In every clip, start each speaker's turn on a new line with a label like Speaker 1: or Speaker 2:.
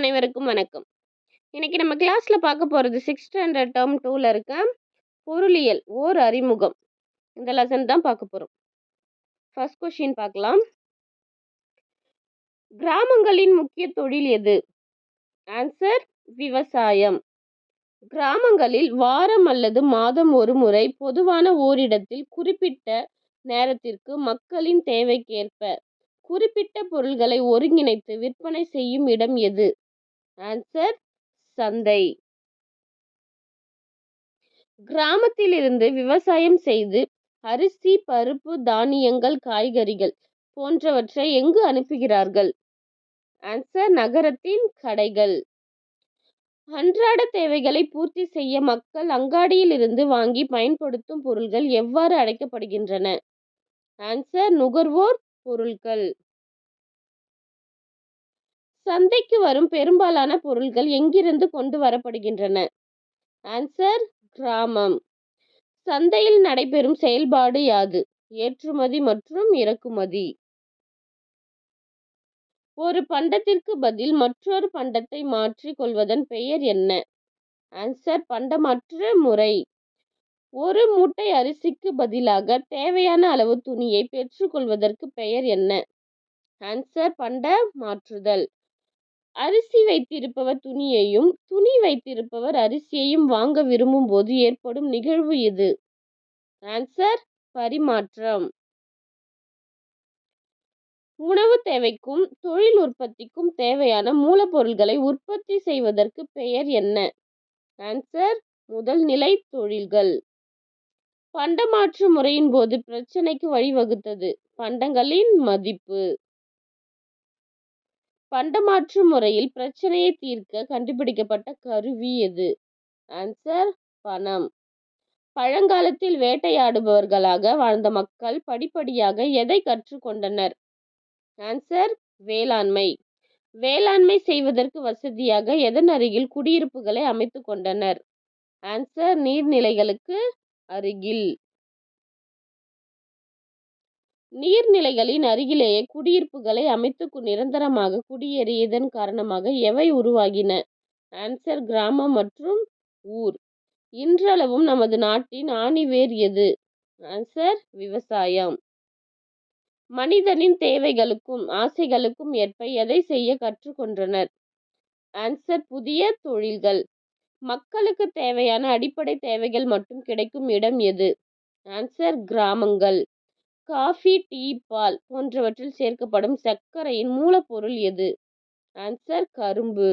Speaker 1: அனைவருக்கும் வணக்கம். இன்னைக்கு நம்ம கிளாஸ்ல பார்க்க போறது சிக்ஸ் ஸ்டாண்டர்ட் டேர்ம் டூல இருக்க பொருளியல் ஓர் அறிமுகம். இந்த லெசன் தான் பார்க்க போறோம். ஃபர்ஸ்ட் கொஸ்டின் பார்க்கலாம். கிராமங்களின் முக்கிய தொழில் எது? ஆன்சர் விவசாயம். கிராமங்களில் வாரம் அல்லது மாதம் ஒரு முறை பொதுவான ஓரிடத்தில் குறிப்பிட்ட நேரத்திற்கு மக்களின் தேவைக்கேற்ப குறிப்பிட்ட பொருள்களை ஒருங்கிணைத்து விற்பனை செய்யும் இடம் எது? ஆன்சர் சந்தை. கிராமத்திலிருந்து விவசாயம் செய்து அரிசி பருப்பு தானியங்கள் காய்கறிகள் போன்றவற்றை எங்கு அனுப்புகிறார்கள்? ஆன்சர் நகரத்தின் கடைகள். அன்றாட தேவைகளை பூர்த்தி செய்ய மக்கள் அங்காடியில் இருந்து வாங்கி பயன்படுத்தும் பொருள்கள் எவ்வாறு அழைக்கப்படுகின்றன ஆன்சர் நுகர்வோர் பொருட்கள் சந்தைக்கு வரும் பெரும்பாலான பொருட்கள் எங்கிருந்து கொண்டு வரப்படுகின்றன? ஆன்சர் கிராமம். சந்தையில் நடைபெறும் செயல்பாடு யாது? ஏற்றுமதி மற்றும் இறக்குமதி. ஒரு பண்டத்திற்கு பதில் மற்றொரு பண்டத்தை மாற்றி கொள்வதன் பெயர் என்ன? ஆன்சர் பண்டமாற்று முறை. ஒரு மூட்டை அரிசிக்கு பதிலாக தேவையான அளவு துணியை பெற்றுக்கொள்வதற்கு பெயர் என்ன? ஆன்சர் பண்ட மாற்றுதல் அரிசி வைத்திருப்பவர் துணியையும் துணி வைத்திருப்பவர் அரிசியையும் வாங்க விரும்பும் போது ஏற்படும் நிகழ்வு இது. ஆன்சர் பரிமாற்றம். உணவு தேவைக்கும் தொழில் உற்பத்திக்கும் தேவையான மூலப்பொருட்களை உற்பத்தி செய்வதற்கு பெயர் என்ன? ஆன்சர் முதல் நிலை தொழில்கள். பண்டமாற்று முறையின் போது பிரச்சனைக்கு வழிவகுத்தது. பண்டங்களின் மதிப்பு. பண்டமாற்று முறையில் பிரச்சனையை தீர்க்க கண்டுபிடிக்கப்பட்ட கருவி எது? ஆன்சர் பணம். பழங்காலத்தில் வேட்டையாடுபவர்களாக வாழ்ந்த மக்கள் படிப்படியாக எதை கற்றுக்கொண்டனர்? ஆன்சர் வேளாண்மை. வேளாண்மை செய்வதற்கு வசதியாக எதன் அருகில் குடியிருப்புகளை அமைத்து கொண்டனர்? ஆன்சர் நீர்நிலைகளுக்கு அருகில். நீர்நிலைகளின் அருகிலேயே குடியிருப்புகளை அமைத்து நிரந்தரமாக குடியேறியதன் காரணமாக எவை உருவாகின? ஆன்சர் கிராமம் மற்றும் ஊர். இன்றளவும் நமது நாட்டின் ஆணிவேர் எது? ஆன்சர் விவசாயம். மனிதனின் தேவைகளுக்கும் ஆசைகளுக்கும் ஏற்ப எதை செய்ய கற்றுக்கொண்டனர் ஆன்சர் புதிய தொழில்கள். மக்களுக்கு தேவையான அடிப்படை தேவைகள் மட்டும் கிடைக்கும் இடம் எது? ஆன்சர் கிராமங்கள். காஃபி டீ பால் போன்றவற்றில் சேர்க்கப்படும் சர்க்கரையின் மூலப்பொருள் எது? ஆன்சர் கரும்பு.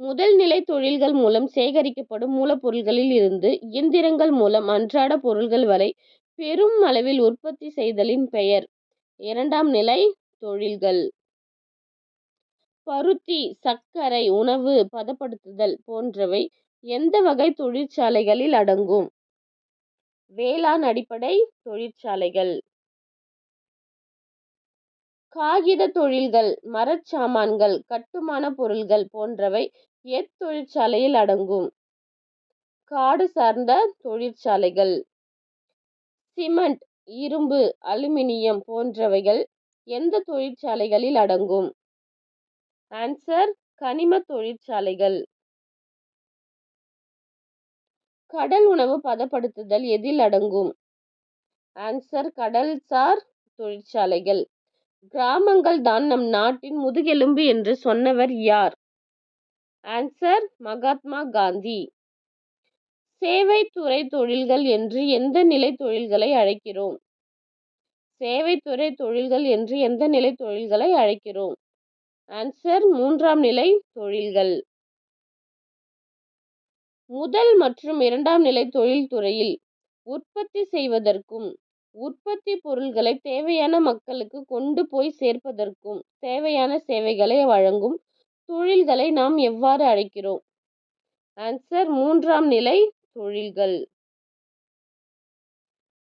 Speaker 1: முதல் நிலை தொழில்கள் மூலம் சேகரிக்கப்படும் மூலப்பொருள்களில் இருந்து இயந்திரங்கள் மூலம் அன்றாட பொருள்கள் வரை பெரும் அளவில் உற்பத்தி செய்தலின் பெயர். இரண்டாம் நிலை தொழில்கள். பருத்தி சர்க்கரை உணவு பதப்படுத்துதல் போன்றவை எந்த வகை தொழிற்சாலைகளில் அடங்கும்? வேளாண் அடிப்படை தொழிற்சாலைகள். காகித தொழில்கள் மரச்சாமான்கள் கட்டுமான பொருள்கள் போன்றவை எத்தொழிற்சாலையில் அடங்கும். காடு சார்ந்த தொழிற்சாலைகள். சிமெண்ட் இரும்பு அலுமினியம் போன்றவைகள் எந்த தொழிற்சாலைகளில் அடங்கும்? ஆன்சர் கனிம தொழிற்சாலைகள். கடல் உணவு பதப்படுத்துதல் எதில் அடங்கும்? ஆன்சர் கடல்சார் தொழிற்சாலைகள். கிராமங்கள் தான் நம் நாட்டின் முதுகெலும்பு என்று சொன்னவர் யார்? ஆன்சர் மகாத்மா காந்தி. சேவைத்துறை தொழில்கள் என்று எந்த நிலை தொழில்களை அழைக்கிறோம்? சேவைத்துறை தொழில்கள் என்று எந்த நிலை தொழில்களை அழைக்கிறோம்? ஆன்சர் மூன்றாம் நிலை தொழில்கள். முதல் மற்றும் இரண்டாம் நிலை தொழில்துறையில் உற்பத்தி செய்வதற்கும் உற்பத்தி பொருள்களை தேவையான மக்களுக்கு கொண்டு போய் சேர்ப்பதற்கும் தேவையான சேவைகளை வழங்கும் தொழில்களை நாம் எவ்வாறு அழைக்கிறோம்? ஆன்சர் மூன்றாம் நிலை தொழில்கள்.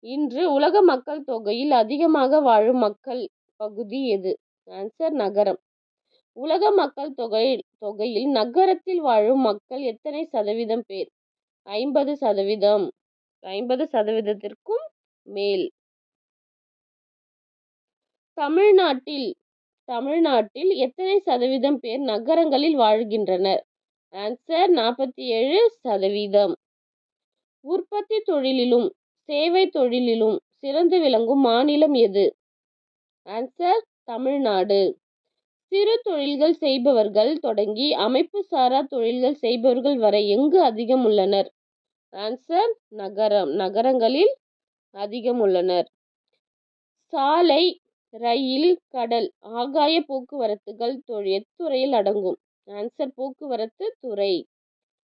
Speaker 1: இன்று உலக மக்கள் தொகையில் அதிகமாக வாழும் மக்கள் பகுதி எது? ஆன்சர் நகரம். உலக மக்கள் தொகை தொகையில் நகரத்தில் வாழும் மக்கள் எத்தனை சதவீதம் பேர்? ஐம்பது சதவீதம். ஐம்பது சதவீதத்திற்கும் மேல். தமிழ்நாட்டில் தமிழ்நாட்டில் எத்தனை சதவீதம் பேர் நகரங்களில் வாழ்கின்றனர்? ஆன்சர் நாற்பத்தி ஏழு சதவீதம். உற்பத்தி தொழிலிலும் சேவை தொழிலிலும் சிறந்து விளங்கும் மாநிலம் எது? ஆன்சர் தமிழ்நாடு. சிறு தொழில்கள் செய்பவர்கள் தொடங்கி அமைப்பு சாரா தொழில்கள் செய்பவர்கள் வரை எங்கு அதிகம் உள்ளனர்? ஆன்சர் நகரம் நகரங்களில் அதிகம் உள்ளனர். சாலை ரயில் கடல் ஆகாய போக்குவரத்துகள் தொழில் எத்துறையில் அடங்கும். ஆன்சர் போக்குவரத்து துறை.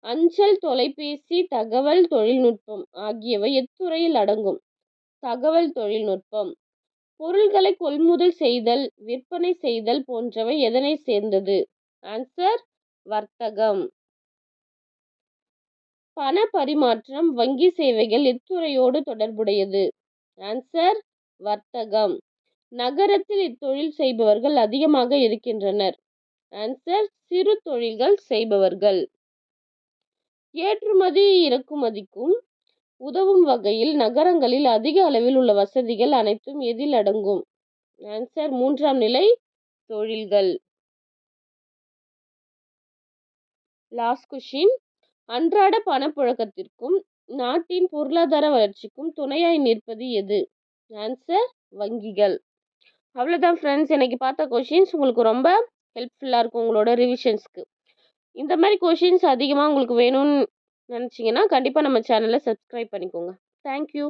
Speaker 1: அஞ்சல் தொலைபேசி தகவல் தொழில்நுட்பம் ஆகியவை எத்துறையில் அடங்கும். தகவல் தொழில்நுட்பம். பொருள்களை கொள்முதல் செய்தல் விற்பனை செய்தல் போன்றவை எதனை சேர்ந்தது? ஆன்சர் வர்த்தகம். பண பரிமாற்றம் வங்கி சேவைகள் இத்துறையோடு தொடர்புடையது. ஆன்சர் வர்த்தகம். நகரத்தில் இத்தொழில் செய்பவர்கள் அதிகமாக இருக்கின்றனர். ஆன்சர் சிறு தொழில்கள் செய்பவர்கள். ஏற்றுமதி இறக்குமதிக்கும் உதவும் வகையில் நகரங்களில் அதிக அளவில் உள்ள வசதிகள் அனைத்தும் எதில் அடங்கும்? ஆன்சர் மூன்றாம் நிலை தொழில்கள். லாஸ்ட் கொஷின் அன்றாட பணப்புழக்கத்திற்கும் நாட்டின் பொருளாதார வளர்ச்சிக்கும் துணையாய் நிற்பது எது? ஆன்சர் வங்கிகள். அவ்வளோதான் ஃப்ரெண்ட்ஸ் எனக்கு பார்த்த கொஷின்ஸ் உங்களுக்கு ரொம்ப ஹெல்ப்ஃபுல்லாக இருக்கும் உங்களோட ரிவிஷன்ஸ்க்கு இந்த மாதிரி கொஷின்ஸ் அதிகமாக உங்களுக்கு வேணும்னு நினச்சிங்கன்னா கண்டிப்பாக நம்ம சேனலை சப்ஸ்கிரைப் பண்ணிக்கோங்க. தேங்க்யூ